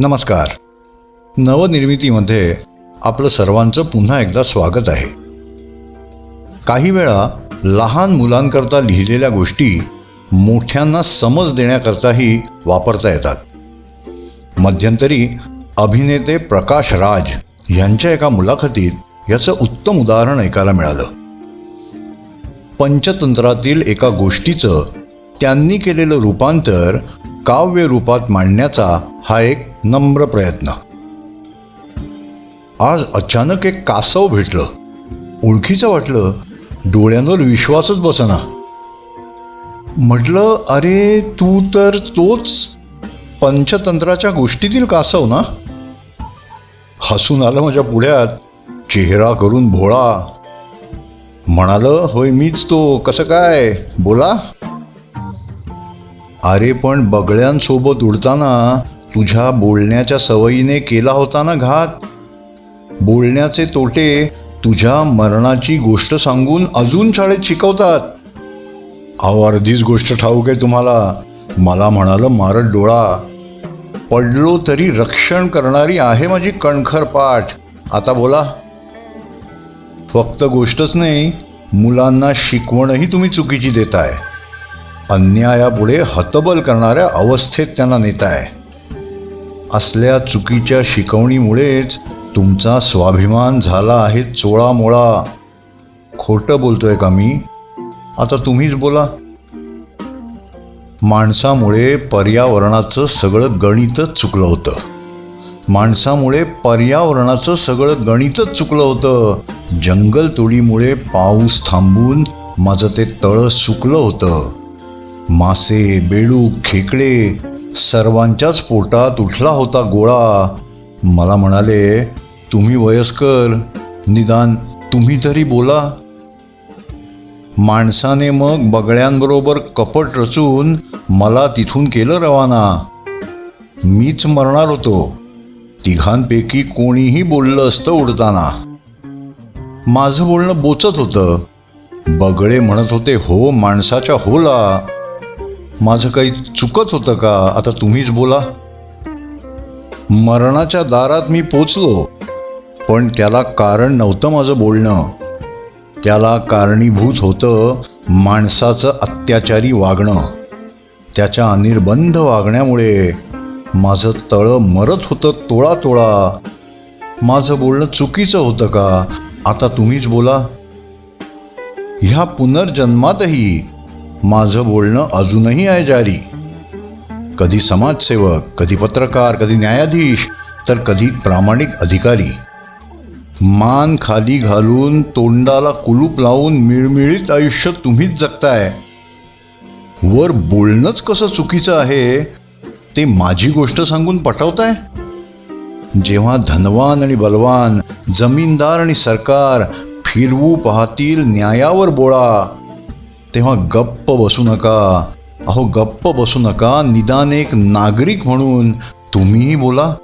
नमस्कार. नवनिर्मितीमध्ये आपलं सर्वांचं पुन्हा एकदा स्वागत आहे. काही वेळा लहान मुलांकरता लिहिलेल्या गोष्टी मोठ्यांना समज देण्याकरताही वापरता येतात. मध्यंतरी अभिनेते प्रकाश राज यांच्या एका मुलाखतीत याचं उत्तम उदाहरण ऐकायला मिळालं. पंचतंत्रातील एका गोष्टीचं त्यांनी केलेलं रूपांतर काव्य रूपात मांडण्याचा हा एक नम्र प्रयत्न. आज अचानक एक कासव भेटलं. ओळखीचं वाटलं डोळ्यांवर विश्वासच बसना. म्हटलं अरे तू तर तोच पंचतंत्राच्या गोष्टीतील कासव ना? हसून आलं माझ्या पुढ्यात चेहरा करून भोळा. म्हणालं होय मीच तो कसं काय? बोला. अरे पण बगळ्यांसोबत उडताना तुझ्या बोलण्याच्या सवयीने केला होता ना घात? बोलण्याचे तोटे तुझ्या मरणाची गोष्ट सांगून अजून शाळेत शिकवतात. अहो अर्धीच गोष्ट ठाऊक आहे तुम्हाला. मला म्हणालं मारत डोळा. पडलो तरी रक्षण करणारी आहे माझी कणखर पाठ आता बोला. फक्त गोष्टच नाही मुलांना शिकवणही तुम्ही चुकीची देताय. अन्यायापुढे हतबल करणाऱ्या अवस्थेत त्यांना नेताय. असल्या चुकीच्या शिकवणीमुळेच तुमचा स्वाभिमान झाला आहे चोळामोळा. खोटं बोलतोय का मी? आता तुम्हीच बोला. माणसामुळे पर्यावरणाचं सगळं गणितच चुकलं होतं. माणसामुळे पर्यावरणाचं सगळं गणितच चुकलं होतं. जंगलतोडीमुळे पाऊस थांबून माझं ते तळं सुकलं होतं. मासे बेडूक खेकडे सर्वांच्याच पोटात उठला होता गोळा. मला म्हणाले तुम्ही वयस्कर निदान तुम्ही तरी बोला. माणसाने मग बगळ्यांबरोबर कपट रचून मला तिथून केलं रवाना. मीच मरणार होतो. तिघांपैकी कोणीही बोललं असतं उडताना. माझं बोलणं बोचत होतं. बगळे म्हणत होते हो माणसाच्या होला. माझं काही चुकत होतं का? आता तुम्हीच बोला. मरणाच्या दारात मी पोचलो पण त्याला कारण नव्हतं माझं बोलणं. त्याला कारणीभूत होतं माणसाचं अत्याचारी वागणं. त्याच्या अनिर्बंध वागण्यामुळे माझं तळं मरत होतं तोळा तोळा माझं बोलणं चुकीचं होतं का? आता तुम्हीच बोला. ह्या पुनर्जन्मातही माझं बोलणं अजूनही आहे जारी. कधी समाजसेवक कधी पत्रकार कधी न्यायाधीश तर कधी प्रामाणिक अधिकारी. मान खाली घालून तोंडाला कुलूप लावून मिळमिळीत आयुष्य तुम्हीच जगताय. वर बोलणंच कसं चुकीचं आहे ते माझी गोष्ट सांगून पटवताय? जेव्हा धनवान आणि बलवान जमीनदार आणि सरकार फिरवू पाहतील न्यायावर बोळा तेव्हा गप्प बसू नका. अहो गप्प बसू नका. निदान एक नागरिक म्हणून तुम्हीही बोला.